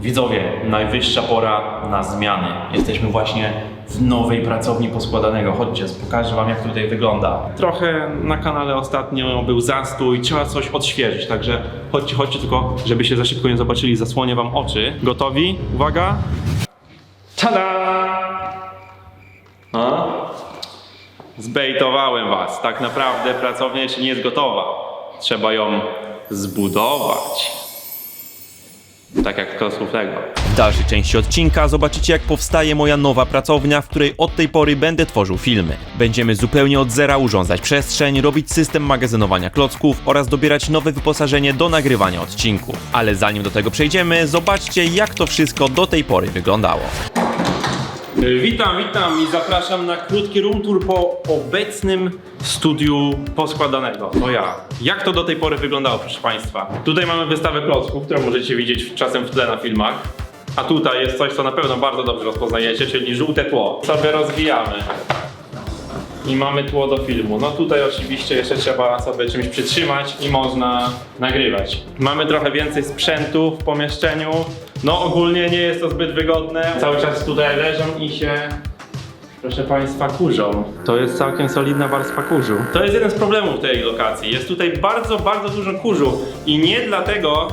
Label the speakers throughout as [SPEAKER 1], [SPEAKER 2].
[SPEAKER 1] Widzowie, najwyższa pora na zmiany. Jesteśmy właśnie w nowej pracowni poskładanego. Chodźcie, pokażę wam jak tutaj wygląda. Trochę na kanale ostatnio był zastój, trzeba coś odświeżyć, także chodźcie, chodźcie tylko, żeby się za szybko nie zobaczyli, zasłonię wam oczy. Gotowi? Uwaga! Tada! A? Zbejtowałem was. Tak naprawdę pracownia jeszcze nie jest gotowa. Trzeba ją zbudować. Tak jak klocków Lego.
[SPEAKER 2] W dalszej części odcinka zobaczycie jak powstaje moja nowa pracownia, w której od tej pory będę tworzył filmy. Będziemy zupełnie od zera urządzać przestrzeń, robić system magazynowania klocków oraz dobierać nowe wyposażenie do nagrywania odcinków. Ale zanim do tego przejdziemy, zobaczcie jak to wszystko do tej pory wyglądało.
[SPEAKER 1] Witam, witam i zapraszam na krótki room tour po obecnym studiu poskładanego. To ja. Jak to do tej pory wyglądało, proszę Państwa? Tutaj mamy wystawę klocków, którą możecie widzieć czasem w tle na filmach. A tutaj jest coś, co na pewno bardzo dobrze rozpoznajecie, czyli żółte tło. Sobie rozwijamy. I mamy tło do filmu. No tutaj oczywiście jeszcze trzeba sobie czymś przytrzymać i można nagrywać. Mamy trochę więcej sprzętu w pomieszczeniu. No ogólnie nie jest to zbyt wygodne. Cały czas tutaj leżą i się Proszę Państwa, kurzą. To jest całkiem solidna warstwa kurzu. To jest jeden z problemów tej lokacji. Jest tutaj bardzo, bardzo dużo kurzu. I nie dlatego,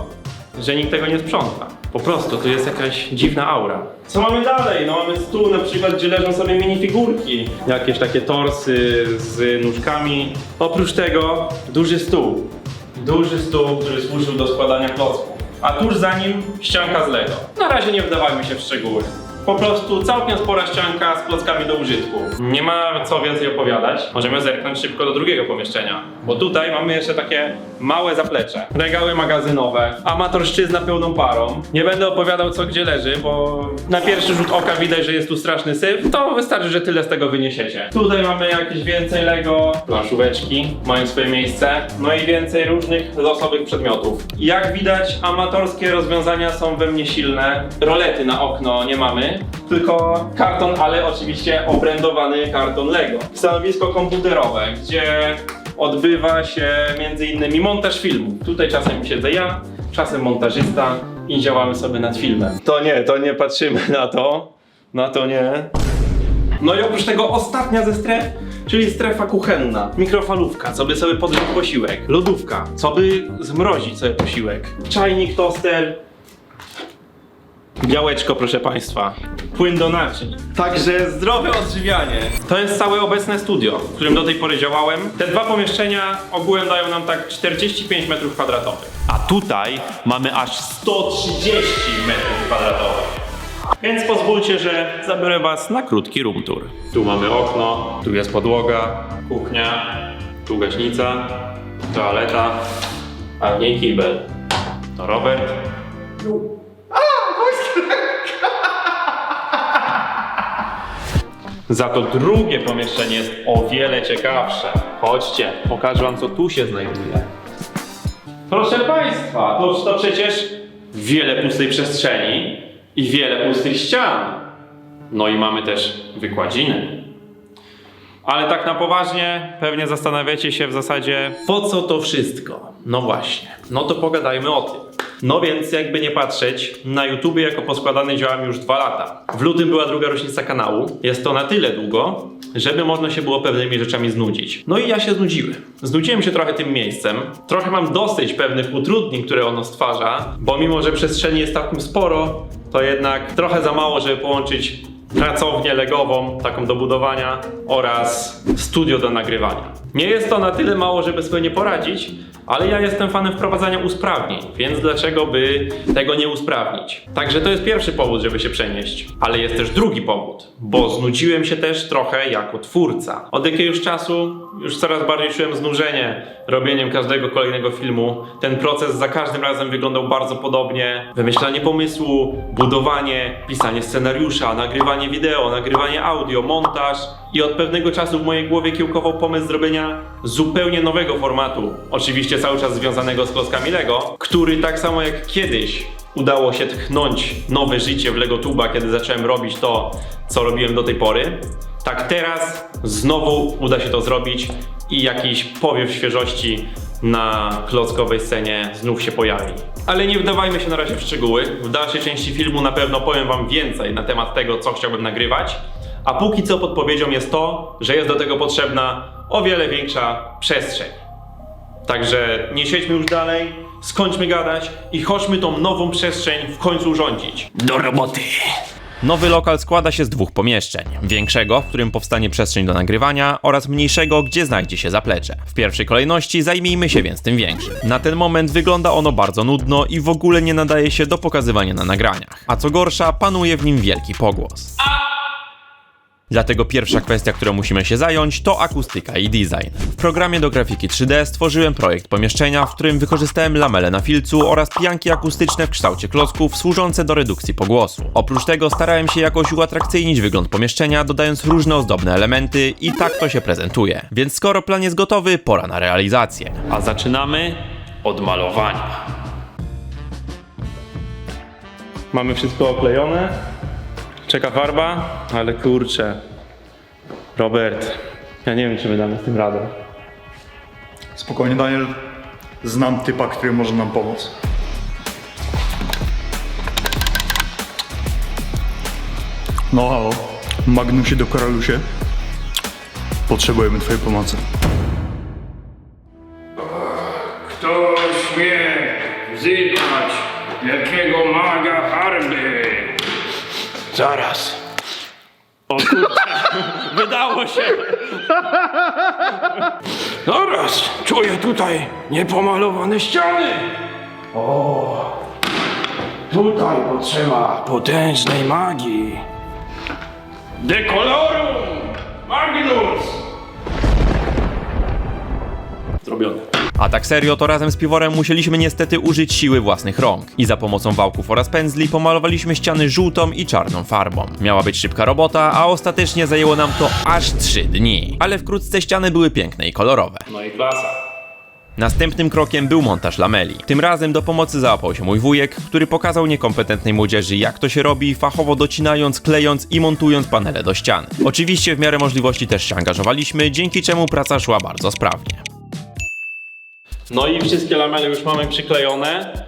[SPEAKER 1] że nikt tego nie sprząta. Po prostu to jest jakaś dziwna aura. Co mamy dalej? No mamy stół na przykład, gdzie leżą sobie minifigurki. Jakieś takie torsy z nóżkami. Oprócz tego duży stół. Duży stół, który służył do składania klocków. A tuż za nim ścianka z Lego. Na razie nie wdawajmy się w szczegóły. Po prostu całkiem spora ścianka z klockami do użytku. Nie ma co więcej opowiadać. Możemy zerknąć szybko do drugiego pomieszczenia. Bo tutaj mamy jeszcze takie małe zaplecze. Regały magazynowe, amatorszczyzna pełną parą. Nie będę opowiadał co gdzie leży, bo na pierwszy rzut oka widać, że jest tu straszny syf. To wystarczy, że tyle z tego wyniesiecie. Tutaj mamy jakieś więcej Lego, planszóweczki mają swoje miejsce. No i więcej różnych losowych przedmiotów. Jak widać, amatorskie rozwiązania są we mnie silne. Rolety na okno nie mamy, tylko karton, ale oczywiście obrędowany karton Lego. Stanowisko komputerowe, gdzie odbywa się między innymi montaż filmu. Tutaj czasem siedzę ja, czasem montażysta i działamy sobie nad filmem. To nie, to nie patrzymy na to. Na to nie. No i oprócz tego ostatnia ze stref, czyli strefa kuchenna. Mikrofalówka, co by sobie podgrzać posiłek. Lodówka, co by zmrozić sobie posiłek. Czajnik, toster, Białeczko, proszę Państwa. Płyn do naczyń. Także zdrowe odżywianie. To jest całe obecne studio, w którym do tej pory działałem. Te dwa pomieszczenia ogółem dają nam tak 45 metrów kwadratowych. A tutaj mamy aż 130 metrów kwadratowych. Więc pozwólcie, że zabiorę Was na krótki room tour. Tu mamy okno, tu jest podłoga, kuchnia, tu gaśnica, toaleta, a w niej kibel. To Robert. Za to drugie pomieszczenie jest o wiele ciekawsze. Chodźcie, pokażę wam co tu się znajduje. Proszę Państwa, to, to przecież wiele pustej przestrzeni i wiele pustych ścian. No i mamy też wykładziny. Ale tak na poważnie, pewnie zastanawiacie się w zasadzie, po co to wszystko? No właśnie, no to pogadajmy o tym. No więc, jakby nie patrzeć, na YouTubie jako poskładany działam już dwa lata. W lutym była druga rocznica kanału. Jest to na tyle długo, żeby można się było pewnymi rzeczami znudzić. No i ja się znudziłem. Znudziłem się trochę tym miejscem. Trochę mam dosyć pewnych utrudnień, które ono stwarza, bo mimo, że przestrzeni jest całkiem sporo, to jednak trochę za mało, żeby połączyć pracownię legową, taką do budowania oraz studio do nagrywania. Nie jest to na tyle mało, żeby sobie nie poradzić, ale ja jestem fanem wprowadzania usprawnień, więc dlaczego by tego nie usprawnić? Także to jest pierwszy powód, żeby się przenieść. Ale jest też drugi powód, bo znudziłem się też trochę jako twórca. Od jakiegoś czasu już coraz bardziej czułem znużenie robieniem każdego kolejnego filmu. Ten proces za każdym razem wyglądał bardzo podobnie. Wymyślanie pomysłu, budowanie, pisanie scenariusza, nagrywanie wideo, nagrywanie audio, montaż. I od pewnego czasu w mojej głowie kiełkował pomysł zrobienia zupełnie nowego formatu. Oczywiście cały czas związanego z klockami Lego, który tak samo jak kiedyś udało się tchnąć nowe życie w Lego Tuba, kiedy zacząłem robić to, co robiłem do tej pory. Tak teraz znowu uda się to zrobić i jakiś powiew świeżości na klockowej scenie znów się pojawi. Ale nie wdawajmy się na razie w szczegóły. W dalszej części filmu na pewno powiem wam więcej na temat tego, co chciałbym nagrywać. A póki co podpowiedzią jest to, że jest do tego potrzebna o wiele większa przestrzeń. Także nie siedźmy już dalej, skończmy gadać i chodźmy tą nową przestrzeń w końcu urządzić.
[SPEAKER 3] Do roboty.
[SPEAKER 2] Nowy lokal składa się z dwóch pomieszczeń. Większego, w którym powstanie przestrzeń do nagrywania oraz mniejszego, gdzie znajdzie się zaplecze. W pierwszej kolejności zajmijmy się więc tym większym. Na ten moment wygląda ono bardzo nudno i w ogóle nie nadaje się do pokazywania na nagraniach. A co gorsza, panuje w nim wielki pogłos. Dlatego pierwsza kwestia, którą musimy się zająć, to akustyka i design. W programie do grafiki 3D stworzyłem projekt pomieszczenia, w którym wykorzystałem lamele na filcu oraz pianki akustyczne w kształcie klocków służące do redukcji pogłosu. Oprócz tego starałem się jakoś uatrakcyjnić wygląd pomieszczenia, dodając różne ozdobne elementy i tak to się prezentuje. Więc skoro plan jest gotowy, pora na realizację.
[SPEAKER 1] A zaczynamy od malowania. Mamy wszystko oklejone. Czeka farba, ale kurczę. Robert, ja nie wiem, czy my damy z tym radę.
[SPEAKER 4] Spokojnie, Daniel. Znam typa, który może nam pomóc. No halo, Magnusie do Koralusie. Potrzebujemy twojej pomocy.
[SPEAKER 3] Kto śmie wzywać maga Harby? Zaraz.
[SPEAKER 1] Wydało się!
[SPEAKER 3] Zaraz. Czuję tutaj niepomalowane ściany. O. Tutaj potrzeba potężnej magii. Dekolorum! Magnus!
[SPEAKER 1] Zrobione.
[SPEAKER 2] A tak serio, to razem z piworem musieliśmy niestety użyć siły własnych rąk i za pomocą wałków oraz pędzli pomalowaliśmy ściany żółtą i czarną farbą. Miała być szybka robota, a ostatecznie zajęło nam to aż 3 dni. Ale wkrótce ściany były piękne i kolorowe.
[SPEAKER 1] No i klasa.
[SPEAKER 2] Następnym krokiem był montaż lameli. Tym razem do pomocy załapał się mój wujek, który pokazał niekompetentnej młodzieży jak to się robi, fachowo docinając, klejąc i montując panele do ścian. Oczywiście w miarę możliwości też się angażowaliśmy, dzięki czemu praca szła bardzo sprawnie.
[SPEAKER 1] No i wszystkie lamele już mamy przyklejone.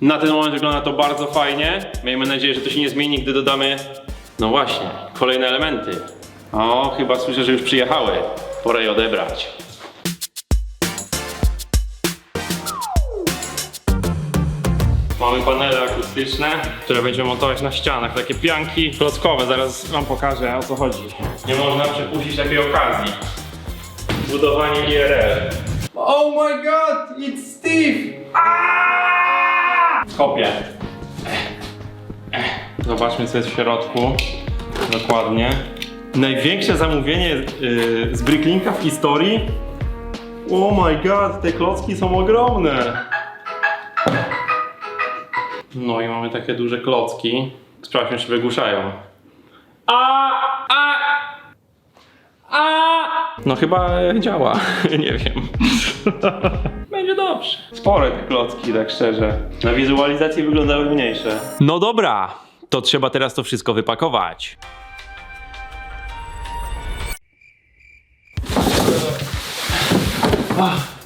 [SPEAKER 1] Na ten moment wygląda to bardzo fajnie. Miejmy nadzieję, że to się nie zmieni, gdy dodamy, no właśnie, kolejne elementy. O, chyba słyszę, że już przyjechały. Pora je odebrać. Mamy panele akustyczne, które będziemy montować na ścianach. Takie pianki klockowe, zaraz wam pokażę o co chodzi. Nie można przepuścić takiej okazji. Budowanie IRL. Oh my god, it's Steve! Kopię. Zobaczmy co jest w środku. Dokładnie. Największe zamówienie yy, z Bricklinka w historii. Oh my god, te klocki są ogromne. No i mamy takie duże klocki. Sprawdźmy, czy wygłuszają. A, a, a! No chyba działa, nie wiem. Będzie dobrze. Spore te klocki, tak szczerze. Na wizualizacji wyglądały mniejsze. No dobra, to trzeba teraz to wszystko wypakować.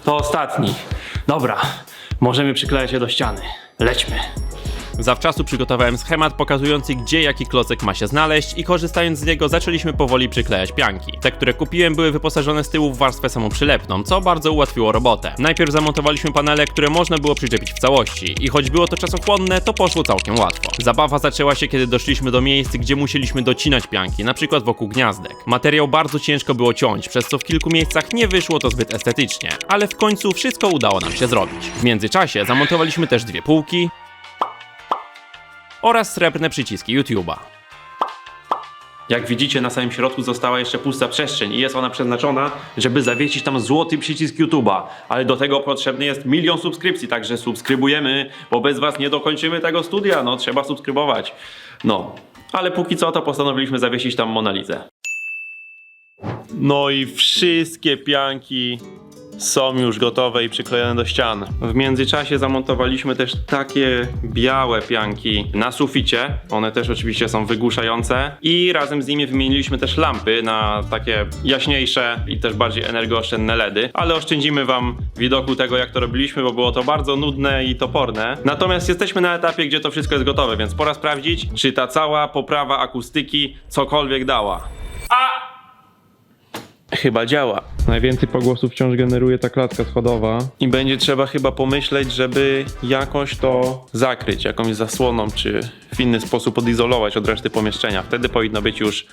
[SPEAKER 1] To ostatni. Dobra, możemy przyklejać się do ściany. Lećmy.
[SPEAKER 2] Zawczasu przygotowałem schemat pokazujący gdzie jaki klocek ma się znaleźć i korzystając z niego zaczęliśmy powoli przyklejać pianki. Te, które kupiłem były wyposażone z tyłu w warstwę samoprzylepną, co bardzo ułatwiło robotę. Najpierw zamontowaliśmy panele, które można było przyczepić w całości i choć było to czasochłonne, to poszło całkiem łatwo. Zabawa zaczęła się kiedy doszliśmy do miejsc, gdzie musieliśmy docinać pianki, na przykład wokół gniazdek. Materiał bardzo ciężko było ciąć, przez co w kilku miejscach nie wyszło to zbyt estetycznie, ale w końcu wszystko udało nam się zrobić. W międzyczasie zamontowaliśmy też dwie półki, oraz srebrne przyciski YouTube'a.
[SPEAKER 1] Jak widzicie, na samym środku została jeszcze pusta przestrzeń i jest ona przeznaczona, żeby zawiesić tam złoty przycisk YouTube'a. Ale do tego potrzebny jest milion subskrypcji, także subskrybujemy, bo bez was nie dokończymy tego studia. No, trzeba subskrybować. No, ale póki co to postanowiliśmy zawiesić tam Monalizę. No i wszystkie pianki są już gotowe i przyklejone do ścian. W międzyczasie zamontowaliśmy też takie białe pianki na suficie. One też oczywiście są wygłuszające i razem z nimi wymieniliśmy też lampy na takie jaśniejsze i też bardziej energooszczędne LEDy, ale oszczędzimy wam widoku tego jak to robiliśmy, bo było to bardzo nudne i toporne. Natomiast jesteśmy na etapie, gdzie to wszystko jest gotowe, więc pora sprawdzić, czy ta cała poprawa akustyki cokolwiek dała. A! Chyba działa. Najwięcej pogłosów wciąż generuje ta klatka schodowa. I będzie trzeba chyba pomyśleć, żeby jakoś to zakryć, jakąś zasłoną, czy w inny sposób odizolować od reszty pomieszczenia. Wtedy powinno być już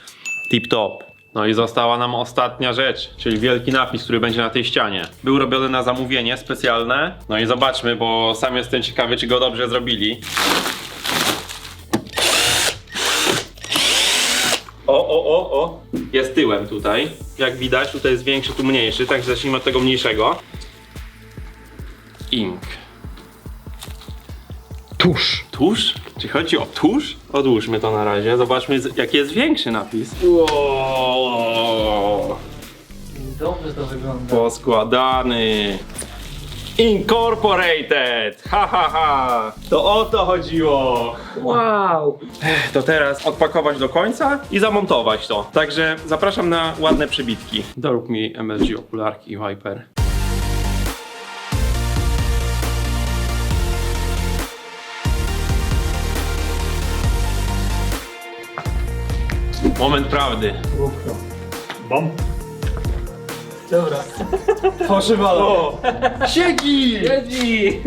[SPEAKER 1] tip-top. No i została nam ostatnia rzecz, czyli wielki napis, który będzie na tej ścianie. Był robiony na zamówienie specjalne. No i zobaczmy, bo sam jestem ciekawy, czy go dobrze zrobili. O, o, o, o. Jest tyłem tutaj. Jak widać, tutaj jest większy, tu mniejszy, także zacznijmy od tego mniejszego. Ink.
[SPEAKER 4] Tuż.
[SPEAKER 1] Tusz? Czy chodzi o tusz? Odłóżmy to na razie. Zobaczmy, z- jaki jest większy napis. Wow.
[SPEAKER 5] Dobrze to wygląda.
[SPEAKER 1] Poskładany. Incorporated! Ha, ha, ha! To o to chodziło!
[SPEAKER 5] Wow!
[SPEAKER 1] To teraz odpakować do końca i zamontować to. Także zapraszam na ładne przybitki. Dorób mi MLG okularki i wiper. Moment prawdy.
[SPEAKER 4] Bam.
[SPEAKER 5] Dobra. Poszywalo.
[SPEAKER 1] Siegi!
[SPEAKER 5] Jedzi!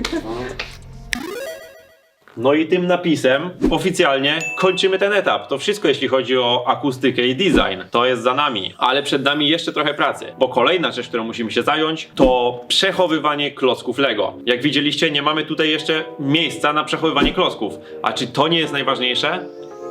[SPEAKER 1] No i tym napisem oficjalnie kończymy ten etap. To wszystko jeśli chodzi o akustykę i design. To jest za nami, ale przed nami jeszcze trochę pracy, bo kolejna rzecz, którą musimy się zająć, to przechowywanie klocków Lego. Jak widzieliście, nie mamy tutaj jeszcze miejsca na przechowywanie klocków. A czy to nie jest najważniejsze?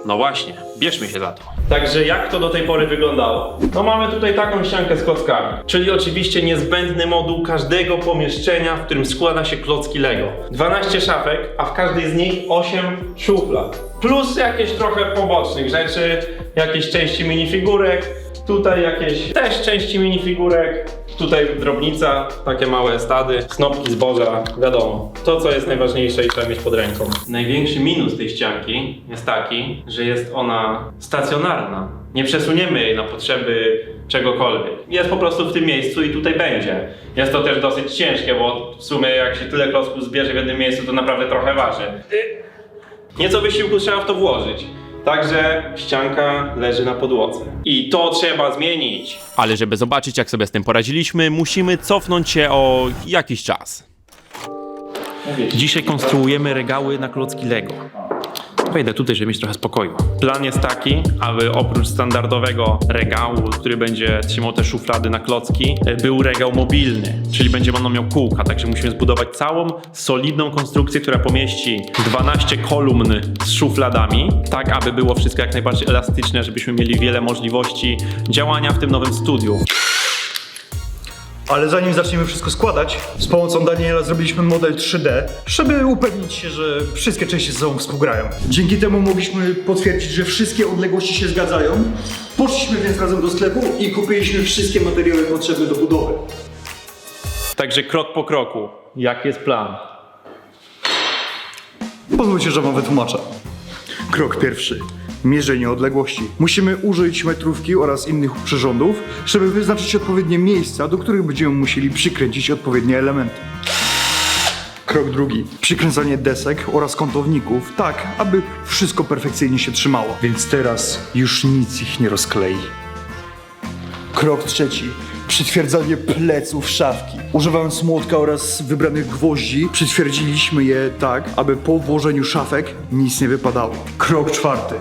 [SPEAKER 1] No właśnie, bierzmy się za to. Także jak to do tej pory wyglądało? No mamy tutaj taką ściankę z klockami, czyli oczywiście niezbędny moduł każdego pomieszczenia, w którym składa się klocki Lego. 12 szafek, a w każdej z nich 8 szuflad. Plus jakieś trochę pobocznych rzeczy, jakieś części minifigurek, tutaj jakieś też części minifigurek, tutaj drobnica, takie małe stady, snopki zboża, wiadomo. To, co jest najważniejsze i trzeba mieć pod ręką. Największy minus tej ścianki jest taki, że jest ona stacjonarna. Nie przesuniemy jej na potrzeby czegokolwiek. Jest po prostu w tym miejscu i tutaj będzie. Jest to też dosyć ciężkie, bo w sumie jak się tyle klocków zbierze w jednym miejscu, to naprawdę trochę waży. Nieco wysiłku trzeba w to włożyć. Także ścianka leży na podłodze. I to trzeba zmienić.
[SPEAKER 2] Ale żeby zobaczyć, jak sobie z tym poradziliśmy, musimy cofnąć się o jakiś czas.
[SPEAKER 1] Dzisiaj konstruujemy regały na klocki Lego. Wejdę tutaj, żeby mieć trochę spokoju. Plan jest taki, aby oprócz standardowego regału, który będzie trzymał te szuflady na klocki, e, był regał mobilny, czyli będzie on miał kółka, także musimy zbudować całą solidną konstrukcję, która pomieści 12 kolumn z szufladami, tak aby było wszystko jak najbardziej elastyczne, żebyśmy mieli wiele możliwości działania w tym nowym studiu.
[SPEAKER 4] Ale zanim zaczniemy wszystko składać, z pomocą Daniela zrobiliśmy model 3D, żeby upewnić się, że wszystkie części ze sobą współgrają. Dzięki temu mogliśmy potwierdzić, że wszystkie odległości się zgadzają. Poszliśmy więc razem do sklepu i kupiliśmy wszystkie materiały potrzebne do budowy.
[SPEAKER 1] Także krok po kroku. Jaki jest plan?
[SPEAKER 4] Pozwólcie, że wam wytłumaczę. Krok pierwszy. Mierzenie odległości. Musimy użyć metrówki oraz innych przyrządów, żeby wyznaczyć odpowiednie miejsca, do których będziemy musieli przykręcić odpowiednie elementy. Krok drugi. Przykręcanie desek oraz kątowników, tak, aby wszystko perfekcyjnie się trzymało. Więc teraz już nic ich nie rozklei. Krok trzeci. Przytwierdzanie pleców szafki. Używając młotka oraz wybranych gwoździ, przytwierdziliśmy je tak, aby po włożeniu szafek nic nie wypadało. Krok czwarty.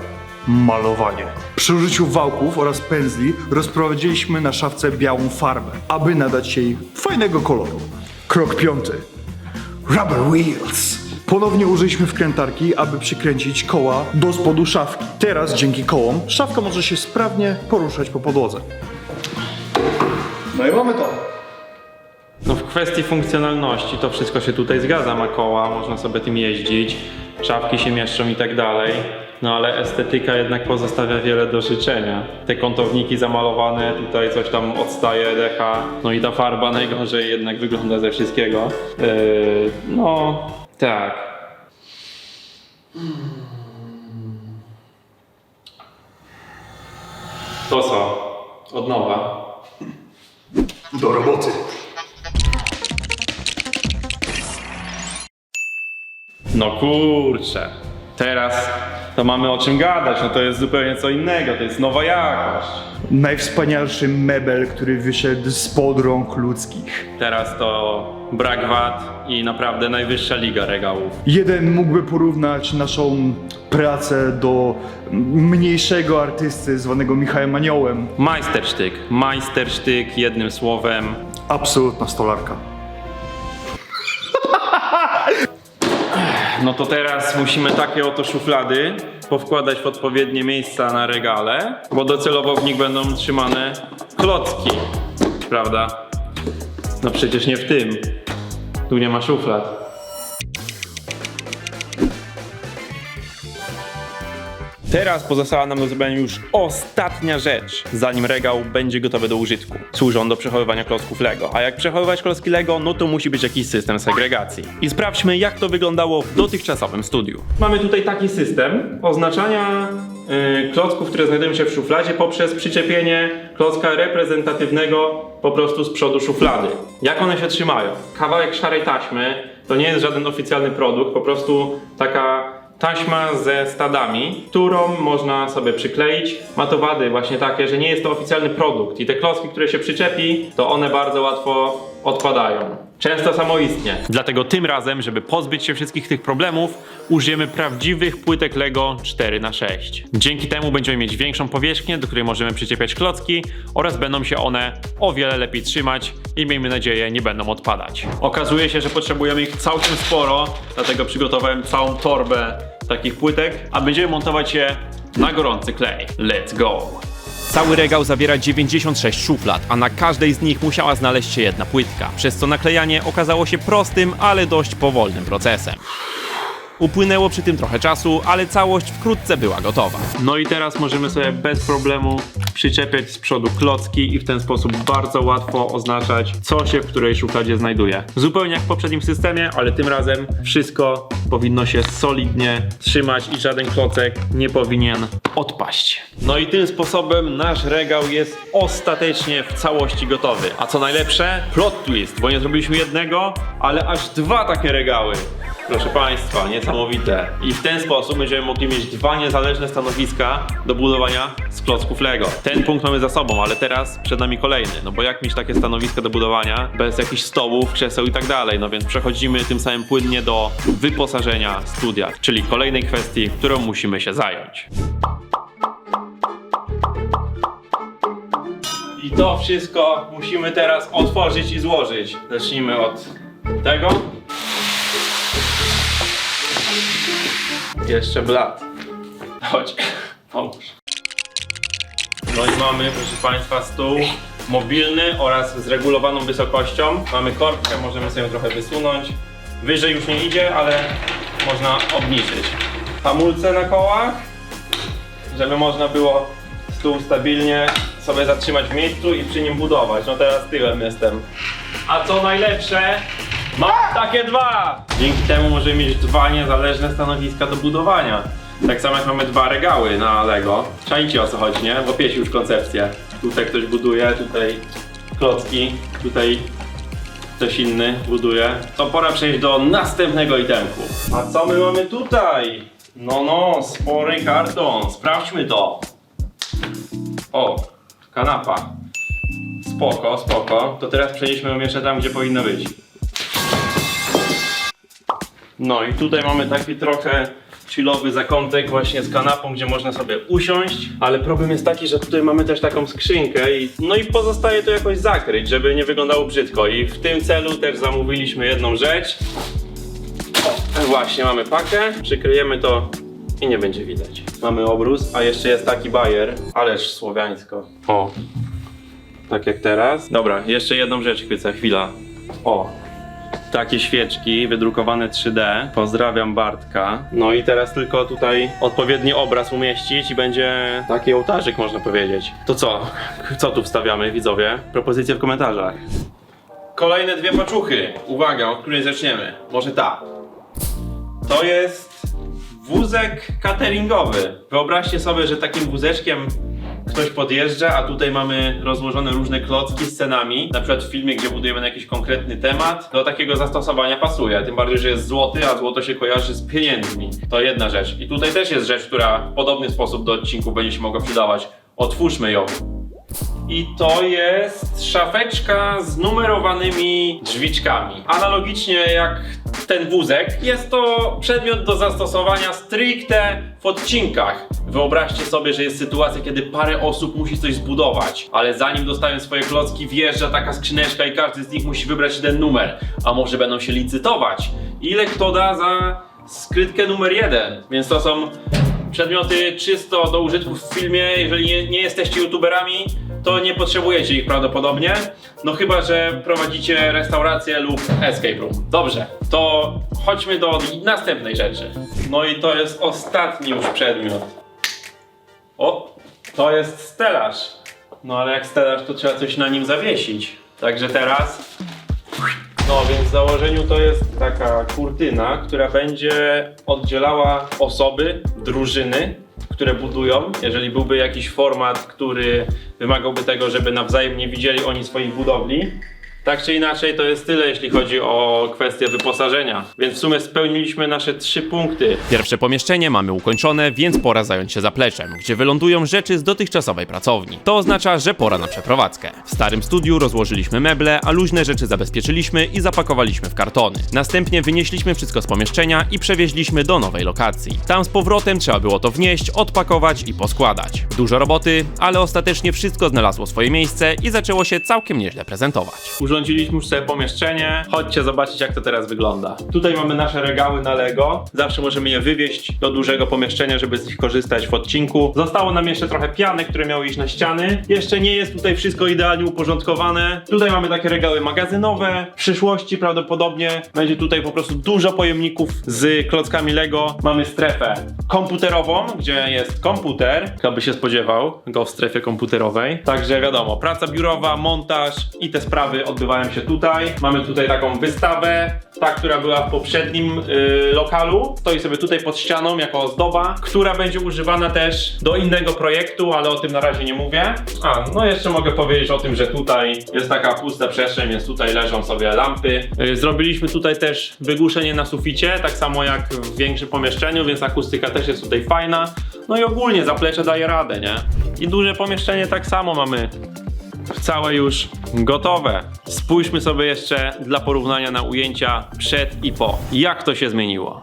[SPEAKER 4] Malowanie. Przy użyciu wałków oraz pędzli rozprowadziliśmy na szafce białą farbę, aby nadać jej fajnego koloru. Krok piąty. Rubber wheels. Ponownie użyliśmy wkrętarki, aby przykręcić koła do spodu szafki. Teraz dzięki kołom szafka może się sprawnie poruszać po podłodze. No i mamy to.
[SPEAKER 1] No w kwestii funkcjonalności to wszystko się tutaj zgadza, ma koła, można sobie tym jeździć. szafki się mieszczą i tak dalej. No ale estetyka jednak pozostawia wiele do życzenia. Te kątowniki zamalowane, tutaj coś tam odstaje, decha. No i ta farba najgorzej jednak wygląda ze wszystkiego. Yy, no, tak. To co? Od nowa.
[SPEAKER 4] Do roboty.
[SPEAKER 1] No kurczę. Teraz to mamy o czym gadać, no to jest zupełnie co innego, to jest nowa jakość.
[SPEAKER 4] Najwspanialszy mebel, który wyszedł spod rąk ludzkich.
[SPEAKER 1] Teraz to brak wad i naprawdę najwyższa liga regałów.
[SPEAKER 4] Jeden mógłby porównać naszą pracę do mniejszego artysty zwanego Michałem Aniołem.
[SPEAKER 1] Majstersztyk, majstersztyk jednym słowem.
[SPEAKER 4] Absolutna stolarka.
[SPEAKER 1] No to teraz musimy takie oto szuflady powkładać w odpowiednie miejsca na regale, bo docelowo w nich będą trzymane klocki, prawda? No przecież nie w tym. Tu nie ma szuflad. Teraz pozostała nam do zrobienia już ostatnia rzecz, zanim regał będzie gotowy do użytku. Służą do przechowywania klocków Lego. A jak przechowywać klocki Lego, no to musi być jakiś system segregacji. I sprawdźmy, jak to wyglądało w dotychczasowym studiu. Mamy tutaj taki system oznaczania yy, klocków, które znajdują się w szufladzie poprzez przyczepienie klocka reprezentatywnego po prostu z przodu szuflady. Jak one się trzymają? Kawałek szarej taśmy to nie jest żaden oficjalny produkt, po prostu taka taśma ze stadami, którą można sobie przykleić. Ma to wady właśnie takie, że nie jest to oficjalny produkt i te klocki, które się przyczepi, to one bardzo łatwo odpadają. Często samoistnie. Dlatego tym razem, żeby pozbyć się wszystkich tych problemów, użyjemy prawdziwych płytek Lego 4 na 6 Dzięki temu będziemy mieć większą powierzchnię, do której możemy przyczepiać klocki oraz będą się one o wiele lepiej trzymać i miejmy nadzieję nie będą odpadać. Okazuje się, że potrzebujemy ich całkiem sporo, dlatego przygotowałem całą torbę takich płytek, a będziemy montować je na gorący klej. Let's go!
[SPEAKER 2] Cały regał zawiera 96 szuflad, a na każdej z nich musiała znaleźć się jedna płytka, przez co naklejanie okazało się prostym, ale dość powolnym procesem. Upłynęło przy tym trochę czasu, ale całość wkrótce była gotowa.
[SPEAKER 1] No i teraz możemy sobie bez problemu przyczepiać z przodu klocki i w ten sposób bardzo łatwo oznaczać, co się w której szufladzie znajduje. Zupełnie jak w poprzednim systemie, ale tym razem wszystko powinno się solidnie trzymać i żaden klocek nie powinien odpaść. No i tym sposobem nasz regał jest ostatecznie w całości gotowy. A co najlepsze, plot twist, bo nie zrobiliśmy jednego, ale aż dwa takie regały. Proszę Państwa, niesamowite. I w ten sposób będziemy mogli mieć dwa niezależne stanowiska do budowania z klocków Lego. Ten punkt mamy za sobą, ale teraz przed nami kolejny. No bo jak mieć takie stanowiska do budowania bez jakichś stołów, krzeseł i tak dalej. No więc przechodzimy tym samym płynnie do wyposażenia studia, czyli kolejnej kwestii, którą musimy się zająć. I to wszystko musimy teraz otworzyć i złożyć. Zacznijmy od tego. Jeszcze blat. Chodź, pomóż. No i mamy, proszę Państwa, stół mobilny oraz z regulowaną wysokością. Mamy korbkę, możemy sobie trochę wysunąć. Wyżej już nie idzie, ale można obniżyć. Hamulce na kołach, żeby można było stół stabilnie sobie zatrzymać w miejscu i przy nim budować. No teraz tyłem jestem. A co najlepsze, mam takie dwa! Dzięki temu możemy mieć dwa niezależne stanowiska do budowania. Tak samo jak mamy dwa regały na Lego. Czajcie o co chodzi, nie? Łapiecie już koncepcję. Tutaj ktoś buduje, tutaj klocki, tutaj ktoś inny buduje. To pora przejść do następnego itemku. A co my mamy tutaj? No, no, spory karton. Sprawdźmy to. O, kanapa. Spoko, spoko. To teraz przenieśmy ją jeszcze tam, gdzie powinno być. No i tutaj mamy taki trochę chillowy zakątek właśnie z kanapą, gdzie można sobie usiąść, ale problem jest taki, że tutaj mamy też taką skrzynkę i no i pozostaje to jakoś zakryć, żeby nie wyglądało brzydko i w tym celu też zamówiliśmy jedną rzecz. O, właśnie mamy pakę, przykryjemy to i nie będzie widać. Mamy obrus, a jeszcze jest taki bajer, ależ słowiańsko. O, tak jak teraz. Dobra, jeszcze jedną rzecz chwycę, chwila. O, takie świeczki wydrukowane 3D. Pozdrawiam Bartka. No i teraz tylko tutaj odpowiedni obraz umieścić i będzie taki ołtarzyk można powiedzieć. To co? Co tu wstawiamy widzowie? Propozycje w komentarzach. Kolejne dwie paczuchy. Uwaga, od której zaczniemy? Może ta. To jest wózek cateringowy. Wyobraźcie sobie, że takim wózeczkiem ktoś podjeżdża, a tutaj mamy rozłożone różne klocki z scenami. Na przykład w filmie, gdzie budujemy na jakiś konkretny temat, do takiego zastosowania pasuje. Tym bardziej, że jest złoty, a złoto się kojarzy z pieniędzmi. To jedna rzecz. I tutaj też jest rzecz, która w podobny sposób do odcinku będzie się mogła przydawać. Otwórzmy ją. I to jest szafeczka z numerowanymi drzwiczkami. Analogicznie jak ten wózek, jest to przedmiot do zastosowania stricte w odcinkach. Wyobraźcie sobie, że jest sytuacja, kiedy parę osób musi coś zbudować, ale zanim dostają swoje klocki, wjeżdża taka skrzyneczka i każdy z nich musi wybrać jeden numer. A może będą się licytować? Ile kto da za skrytkę numer jeden? Więc to są przedmioty czysto do użytku w filmie. Jeżeli nie, nie jesteście youtuberami, to nie potrzebujecie ich prawdopodobnie. No chyba, że prowadzicie restaurację lub escape room. Dobrze, to chodźmy do następnej rzeczy. No i to jest ostatni już przedmiot. O, to jest stelaż. No ale jak stelaż, to trzeba coś na nim zawiesić. Także teraz no więc w założeniu to jest taka kurtyna, która będzie oddzielała osoby, drużyny, które budują. Jeżeli byłby jakiś format, który wymagałby tego, żeby nawzajem nie widzieli oni swoich budowli. Tak czy inaczej, to jest tyle, jeśli chodzi o kwestię wyposażenia. Więc w sumie spełniliśmy nasze trzy punkty.
[SPEAKER 2] Pierwsze pomieszczenie mamy ukończone, więc pora zająć się zapleczem, gdzie wylądują rzeczy z dotychczasowej pracowni. To oznacza, że pora na przeprowadzkę. W starym studiu rozłożyliśmy meble, a luźne rzeczy zabezpieczyliśmy i zapakowaliśmy w kartony. Następnie wynieśliśmy wszystko z pomieszczenia i przewieźliśmy do nowej lokacji. Tam z powrotem trzeba było to wnieść, odpakować i poskładać. Dużo roboty, ale ostatecznie wszystko znalazło swoje miejsce i zaczęło się całkiem nieźle prezentować.
[SPEAKER 1] Urządziliśmy już sobie pomieszczenie. Chodźcie zobaczyć, jak to teraz wygląda. Tutaj mamy nasze regały na Lego. Zawsze możemy je wywieźć do dużego pomieszczenia, żeby z nich korzystać w odcinku. Zostało nam jeszcze trochę piany, które miały iść na ściany. Jeszcze nie jest tutaj wszystko idealnie uporządkowane. Tutaj mamy takie regały magazynowe. W przyszłości prawdopodobnie będzie tutaj po prostu dużo pojemników z klockami Lego. Mamy strefę komputerową, gdzie jest komputer. Kto by się spodziewał go w strefie komputerowej. Także wiadomo, praca biurowa, montaż i te sprawy odbywają się tutaj. Mamy tutaj taką wystawę, ta, która była w poprzednim y, lokalu. Stoi sobie tutaj pod ścianą jako ozdoba, która będzie używana też do innego projektu, ale o tym na razie nie mówię. A, no jeszcze mogę powiedzieć o tym, że tutaj jest taka pusta przestrzeń, więc tutaj leżą sobie lampy. Y, zrobiliśmy tutaj też wygłuszenie na suficie, tak samo jak w większym pomieszczeniu, więc akustyka też jest tutaj fajna. No i ogólnie zaplecze daje radę, nie? I duże pomieszczenie tak samo mamy całe już gotowe. Spójrzmy sobie jeszcze dla porównania na ujęcia przed i po. Jak to się zmieniło?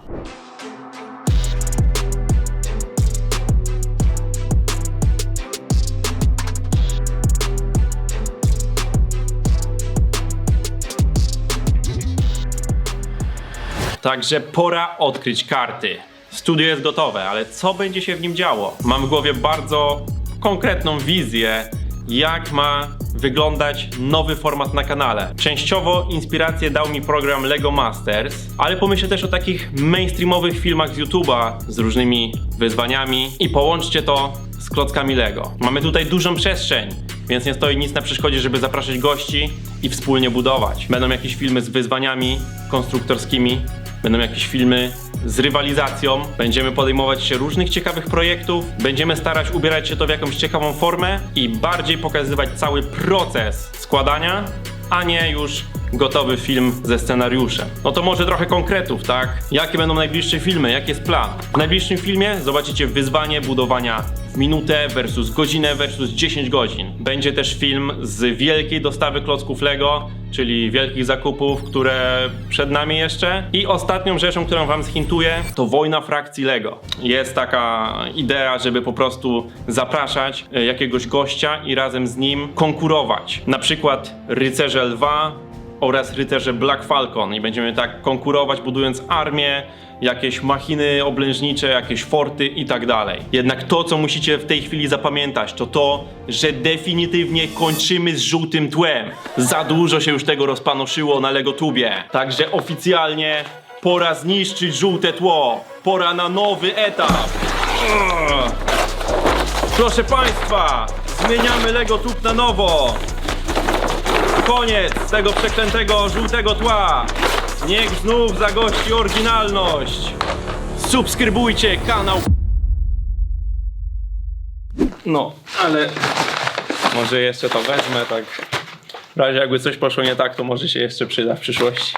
[SPEAKER 1] Także pora odkryć karty. Studio jest gotowe, ale co będzie się w nim działo? Mam w głowie bardzo konkretną wizję, jak ma wyglądać nowy format na kanale. Częściowo inspirację dał mi program Lego Masters, ale pomyślę też o takich mainstreamowych filmach z YouTube'a z różnymi wyzwaniami i połączcie to z klockami Lego. Mamy tutaj dużą przestrzeń, więc nie stoi nic na przeszkodzie, żeby zapraszać gości i wspólnie budować. Będą jakieś filmy z wyzwaniami konstruktorskimi, będą jakieś filmy z rywalizacją, będziemy podejmować się różnych ciekawych projektów, będziemy starać ubierać się to w jakąś ciekawą formę i bardziej pokazywać cały proces składania, a nie już gotowy film ze scenariuszem. No to może trochę konkretów, tak? Jakie będą najbliższe filmy? Jaki jest plan? W najbliższym filmie zobaczycie wyzwanie budowania minutę versus godzinę versus 10 godzin. Będzie też film z wielkiej dostawy klocków Lego, czyli wielkich zakupów, które przed nami jeszcze. I ostatnią rzeczą, którą wam zhintuję, to wojna frakcji Lego. Jest taka idea, żeby po prostu zapraszać e, jakiegoś gościa i razem z nim konkurować. Na przykład Rycerze Lwa oraz rycerze Black Falcon i będziemy tak konkurować, budując armię jakieś machiny oblężnicze, jakieś forty i tak dalej. Jednak to, co musicie w tej chwili zapamiętać, to to, że definitywnie kończymy z żółtym tłem. Za dużo się już tego rozpanoszyło na Legotubie. Także oficjalnie pora zniszczyć żółte tło. Pora na nowy etap. Proszę Państwa, zmieniamy Lego Tube na nowo. Koniec tego przeklętego żółtego tła. Niech znów zagości oryginalność. Subskrybujcie kanał. No, ale może jeszcze to wezmę, tak. W razie jakby coś poszło nie tak, to może się jeszcze przyda w przyszłości.